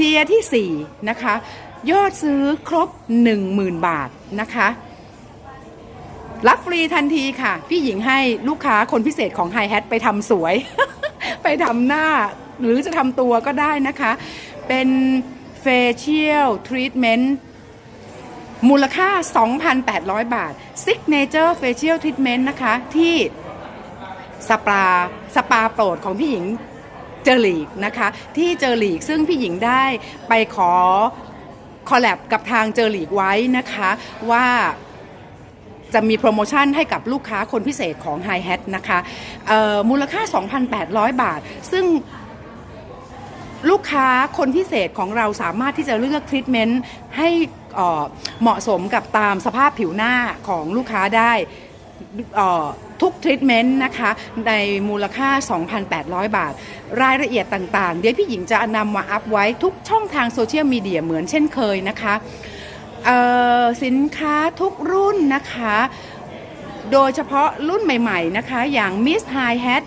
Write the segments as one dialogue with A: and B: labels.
A: เทียที่ 4 นะคะ ยอดซื้อครบ 10,000 บาทนะคะ รับฟรีทันทีค่ะ พี่หญิงให้ลูกค้าคนพิเศษของ Hi Hat ไปทำสวย ไปทำหน้าหรือจะทำตัวก็ได้นะคะ เป็น facial treatment มูลค่า 2,800 บาท Signature Facial Treatment นะคะ ที่สปา สปาโปรดของพี่หญิง เจอหลีกนะคะ ที่เจอหลีกซึ่งพี่หญิงได้ไปขอคอลแลบกับทางเจอหลีกไว้นะคะว่าจะมีโปรโมชั่นให้กับลูกค้าคนพิเศษของ Hi Hat นะคะเอ่อมูลค่า 2,800 บาท ซึ่งลูกค้าคนพิเศษของเราสามารถที่จะเลือกทรีทเมนต์ให้เหมาะสมกับตามสภาพผิวหน้าของลูกค้าได้ ทุกทรีทเมนต์นะคะในมูลค่า 2,800 บาท รายละเอียดต่างๆ เดี๋ยวพี่หญิงจะนำมาอัพไว้ทุกช่องทางโซเชียลมีเดียเหมือนเช่นเคยนะคะสินค้าทุกรุ่นนะคะ โดยเฉพาะรุ่นใหม่ๆนะคะ อย่าง Miss High Hat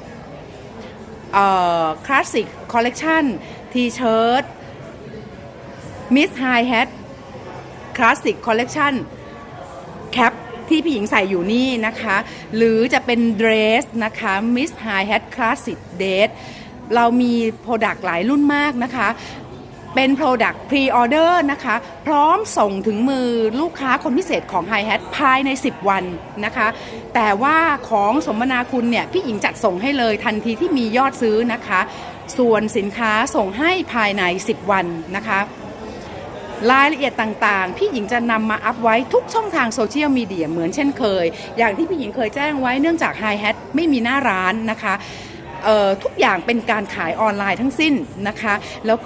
A: เอ่อ Classic Collection T-shirt Miss High Hat Classic Collection แคป ที่พี่หญิงใส่อยู่นี่นะคะ หรือจะเป็นเดรสนะคะ Miss High Hat Classic Date เรามีโปรดักต์หลายรุ่นมากนะคะ เป็น Product Pre-order นะคะ พร้อมส่งถึงมือลูกค้าคนพิเศษของ Hi Hat ภายใน 10 วันนะคะ แต่ว่าของสมนาคุณเนี่ย พี่หญิงจัดส่งให้เลยทันทีที่มียอดซื้อนะคะ ส่วนสินค้าส่งให้ภายใน 10 วันนะคะ รายละเอียดต่างๆ พี่หญิงจะนำมาอัพไว้ทุกช่องทางโซเชียลมีเดียเหมือนเช่นเคย อย่างที่พี่หญิงเคยแจ้งไว้เนื่องจาก Hi Hat ไม่มีหน้าร้านนะคะทุกอย่างเป็นการขายออนไลน์ทั้งสิ้นนะคะ แล้ว